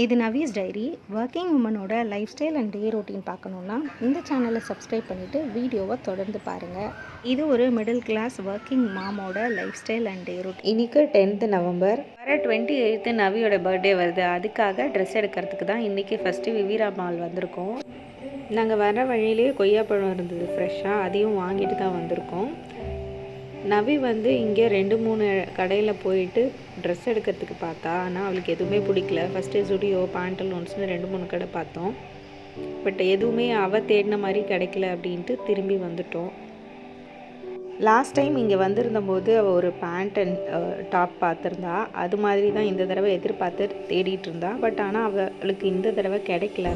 இது Navi's diary. Working உமனோட life style and day routine பார்க்கணுன்னா இந்த சேனலை சப்ஸ்கிரைப் பண்ணிவிட்டு வீடியோவை தொடர்ந்து பாருங்கள் இது ஒரு மிடில் கிளாஸ் ஒர்க்கிங் மாமோட life style and day routine இன்றைக்கு டென்த்து நவம்பர். வர டுவெண்ட்டி எயித்து நவியோட பர்த்டே வருது. அதுக்காக ட்ரெஸ் எடுக்கிறதுக்கு தான் இன்றைக்கி ஃபஸ்ட்டு விவிரா மால் வந்திருக்கோம். நாங்கள் வர வழியிலேயே கொய்யாப்பழம் இருந்தது ஃப்ரெஷ்ஷாக அதையும் வாங்கிட்டு தான் வந்திருக்கோம். நவி வந்து இங்கே ரெண்டு மூணு கடையில் போயிட்டு ட்ரெஸ் எடுக்கிறதுக்கு பார்த்தா ஆனால் அவளுக்கு எதுவுமே பிடிக்கல. ஃபஸ்ட்டு ஜுடியோ பேண்டலூன்ஸ்னு ரெண்டு மூணு கடை பார்த்தோம். பட் எதுவுமே அவள் தேடின மாதிரி கிடைக்கல அப்படின்ட்டு திரும்பி வந்துட்டோம். லாஸ்ட் டைம் இங்கே வந்திருந்தபோது அவள் ஒரு பேண்ட் அண்ட் டாப் பார்த்துருந்தா. அது மாதிரி தான் இந்த தடவை எதிர்பார்த்து தேடிட்டு இருந்தா. பட் ஆனால் அவளுக்கு இந்த தடவை கிடைக்கல.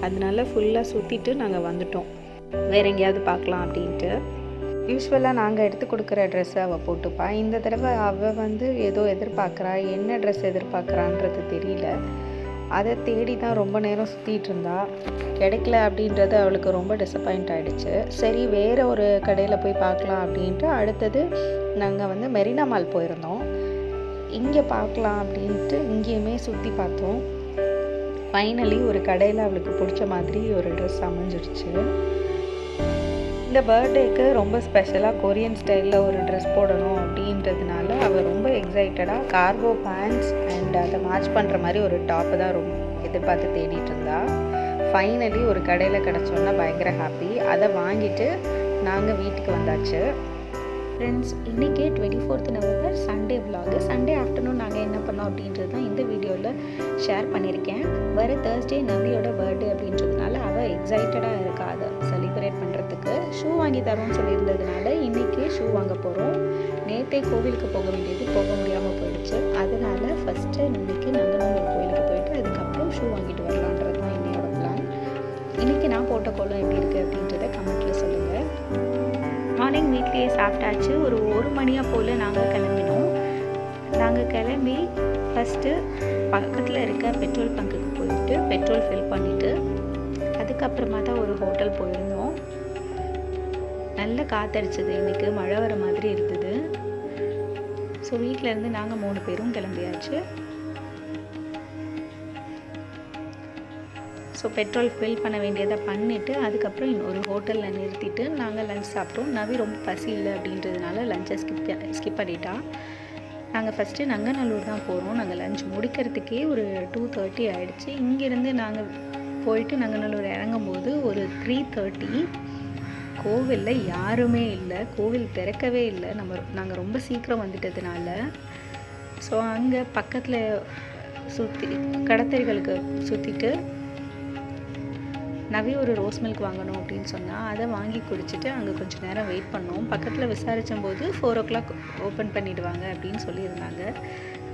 அதனால ஃபுல்லாக சுற்றிட்டு நாங்கள் வந்துட்டோம். வேற எங்கேயாவது பார்க்கலாம் அப்படின்ட்டு. யூஸ்வலாக நாங்கள் எடுத்து கொடுக்குற ட்ரெஸ்ஸை அவள் போட்டுப்பா. இந்த தடவை அவள் வந்து ஏதோ எதிர்பார்க்குறா. என்ன ட்ரெஸ் எதிர்பார்க்குறான்றது தெரியல. அதை தேடி தான் ரொம்ப நேரம் சுற்றிட்டு இருந்தா. கிடைக்கல அப்படின்றது அவளுக்கு ரொம்ப டிசப்பாயிண்ட் ஆகிடுச்சு சரி வேறு ஒரு கடையில் போய் பார்க்கலாம் அப்படின்ட்டு அடுத்தது நாங்கள் வந்து மெரினா மால் போயிருந்தோம். இங்கே பார்க்கலாம் அப்படின்ட்டு இங்கேயுமே சுற்றி பார்த்தோம். ஃபைனலி ஒரு கடையில் அவளுக்கு பிடிச்ச மாதிரி ஒரு ட்ரெஸ் அமைஞ்சிருச்சு. இந்த பர்த்டேக்கு ரொம்ப ஸ்பெஷலாக கொரியன் ஸ்டைலில் ஒரு ட்ரெஸ் போடணும் அப்படின்றதுனால அவள் ரொம்ப எக்ஸைட்டடாக கார்கோ பேண்ட்ஸ் அண்ட் அதை மேட்ச் பண்ணுற மாதிரி ஒரு டாப்பு தான் ரொம்ப எதிர்பார்த்து தேடிட்டு இருந்தா. ஃபைனலி ஒரு கடையில் கிடச்சோன்னா பயங்கர ஹாப்பி அதை வாங்கிட்டு நாங்கள் வீட்டுக்கு வந்தாச்சு. ஃப்ரெண்ட்ஸ் இன்றைக்கி twenty fourth November Sunday vlog Sunday afternoon நாங்கள் என்ன பண்ணோம் அப்படின்றது தான் இந்த வீடியோவில் ஷேர் பண்ணியிருக்கேன். வர தேர்ஸ்டே நவியோட பர்த்டே அப்படின்றதுனால அவள் எக்ஸைட்டடாக இருக்கா. அதை ஷூ வாங்கி தரோம்னு சொல்லியிருந்ததுனால இன்றைக்கி ஷூ வாங்க போகிறோம் நேற்றே கோவிலுக்கு போக வேண்டியது போக முடியாமல் போயிடுச்சு. அதனால் ஃபஸ்ட்டு இன்றைக்கி நங்கநல்லூர் கோயிலுக்கு போயிட்டு அதுக்கப்புறம் ஷூ வாங்கிட்டு வரலான்றது தான் என்னோட பிளான் இன்றைக்கி நான் போட்ட கோலம் எப்படி இருக்குது அப்படின்றத கமெண்ட்டில் சொல்லுங்கள் மார்னிங் வீட்லேயே சாப்பிட்டாச்சு. ஒரு ஒரு மணியாக போல் நாங்கள் கிளம்பினோம். நாங்கள் கிளம்பி ஃபஸ்ட்டு பக்கத்தில் இருக்க பெட்ரோல் பங்குக்கு போயிட்டு பெட்ரோல் ஃபில் பண்ணிவிட்டு அதுக்கப்புறமா தான் ஒரு ஹோட்டல் போயிருந்தோம். நல்ல காத்தடிச்சது. இன்றைக்கி மழை வர மாதிரி இருந்தது ஸோ வீட்டிலேருந்து நாங்கள் மூணு பேரும் கிளம்பியாச்சு. ஸோ பெட்ரோல் ஃபில் பண்ண வேண்டியதை பண்ணிவிட்டு அதுக்கப்புறம் இன்னொரு ஹோட்டலில் நிறுத்திட்டு நாங்கள் லஞ்ச் சாப்பிட்டோம். நவி ரொம்ப பசி இல்லை அப்படின்றதுனால லஞ்சை ஸ்கிப் ஸ்கிப் பண்ணிட்டா. நாங்கள் ஃபஸ்ட்டு நங்கநல்லூர் தான் போகிறோம் நாங்கள் லஞ்ச் முடிக்கிறதுக்கே ஒரு டூ தேர்ட்டி ஆகிடுச்சு இங்கேருந்து நாங்கள் போயிட்டு நங்கநல்லூர் இறங்கும்போது ஒரு த்ரீ தேர்ட்டி கோவிலில் யாருமே இல்லை. கோவில் திறக்கவே இல்லை. நம்ம நாங்கள் ரொம்ப சீக்கிரம் வந்துட்டதுனால. ஸோ அங்கே பக்கத்தில் சுற்றி கடத்தறிகளுக்கு சுற்றிட்டு நவி ஒரு ரோஸ் மில்க் வாங்கணும் அப்படின்னு சொன்னால் அதை வாங்கி குடிச்சிட்டு அங்கே கொஞ்சம் நேரம் வெயிட் பண்ணோம். பக்கத்தில் விசாரித்தபோது ஃபோர் ஓ கிளாக் ஓப்பன் பண்ணிவிடுவாங்க அப்படின்னு சொல்லியிருந்தாங்க.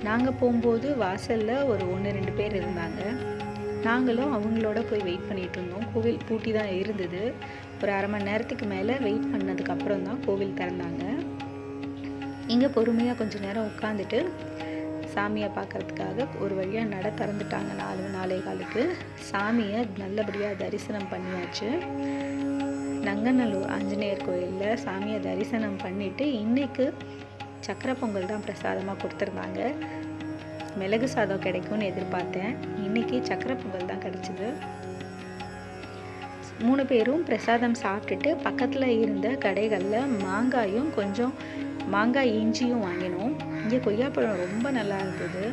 நாங்கள் போகும்போது வாசலில் ஒரு ஒன்று ரெண்டு பேர் இருந்தாங்க. நாங்களும் அவங்களோட போய் வெயிட் பண்ணிகிட்டு இருந்தோம். கோவில் பூட்டி தான் இருந்தது. ஒரு அரை மணி நேரத்துக்கு மேலே வெயிட் பண்ணதுக்கப்புறம் தான் கோவில் திறந்தாங்க. இங்கே பொறுமையாக கொஞ்சம் நேரம் உட்காந்துட்டு சாமியை பார்க்கறதுக்காக ஒரு வழியாக நட திறந்துட்டாங்க நாலு நாளே காலுக்கு. சாமியை நல்லபடியாக தரிசனம் பண்ணியாச்சு. நங்கநல்லூர் ஆஞ்சநேயர் கோயிலில் சாமியை தரிசனம் பண்ணிவிட்டு இன்றைக்கு சக்கரை பொங்கல் தான் பிரசாதமாக கொடுத்துருந்தாங்க. மிளகு சாதம் கிடைக்கும்னு எதிர்பார்த்தேன். இன்றைக்கி சக்கரை பொங்கல் தான் கிடச்சிது. மூணு பேரும் பிரசாதம் சாப்பிட்டுட்டு பக்கத்தில் இருந்த கடைகளில் மாங்காயும் கொஞ்சம் மாங்காய் இஞ்சியும் வாங்கினோம். இங்கே கொய்யாப்பழம் ரொம்ப நல்லா இருந்தது.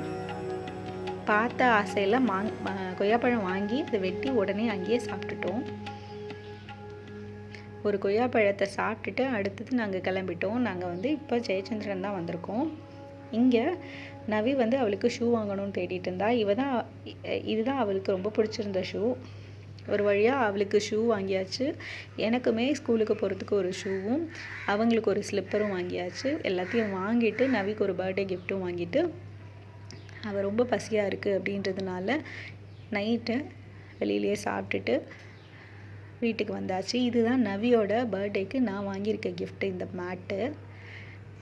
பார்த்த ஆசையில் மாங் கொய்யாப்பழம் வாங்கி அதை வெட்டி உடனே அங்கேயே சாப்பிட்டுட்டோம். ஒரு கொய்யாப்பழத்தை சாப்பிட்டுட்டு அடுத்தது நாங்கள் கிளம்பிட்டோம். நாங்கள் வந்து இப்போ ஜெயச்சந்திரன் தான் வந்திருக்கோம். இங்கே நவி வந்து அவளுக்கு ஷூ வாங்கணும்னு தேடிட்டு இருந்தா. இவ தான் இதுதான் அவளுக்கு ரொம்ப பிடிச்சிருந்த ஷூ. ஒரு வழியாக அவளுக்கு ஷூ வாங்கியாச்சு. எனக்குமே ஸ்கூலுக்கு போகிறதுக்கு ஒரு ஷூவும் அவங்களுக்கு ஒரு ஸ்லிப்பரும் வாங்கியாச்சு. எல்லாத்தையும் வாங்கிட்டு நவிக்கு ஒரு பர்த்டே கிஃப்ட்டும் வாங்கிட்டு அவள் ரொம்ப பசியாக இருக்குது அப்படின்றதுனால நைட்டு வெளியிலேயே சாப்பிட்டுட்டு வீட்டுக்கு வந்தாச்சு. இதுதான் நவியோட பர்த்டேக்கு நான் வாங்கியிருக்க கிஃப்ட்டு இந்த மேட்டு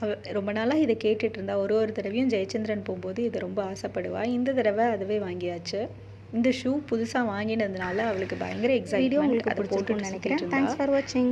அவ ரொம்ப நாளாக இதை கேட்டுட்டு இருந்தா. ஒரு ஒரு தடவையும் ஜெயச்சந்திரன் போகும்போது இதை ரொம்ப ஆசைப்படுவா. இந்த தடவை அதுவே வாங்கியாச்சு. இந்த ஷூ புதுசாக வாங்கினதுனால அவளுக்கு பயங்கர எக்ஸைட்மெண்ட் உங்களுக்கு அதை போட்டு நினைக்கிறேன். நினைக்கிறேன் தேங்க்ஸ் ஃபார் வாட்சிங்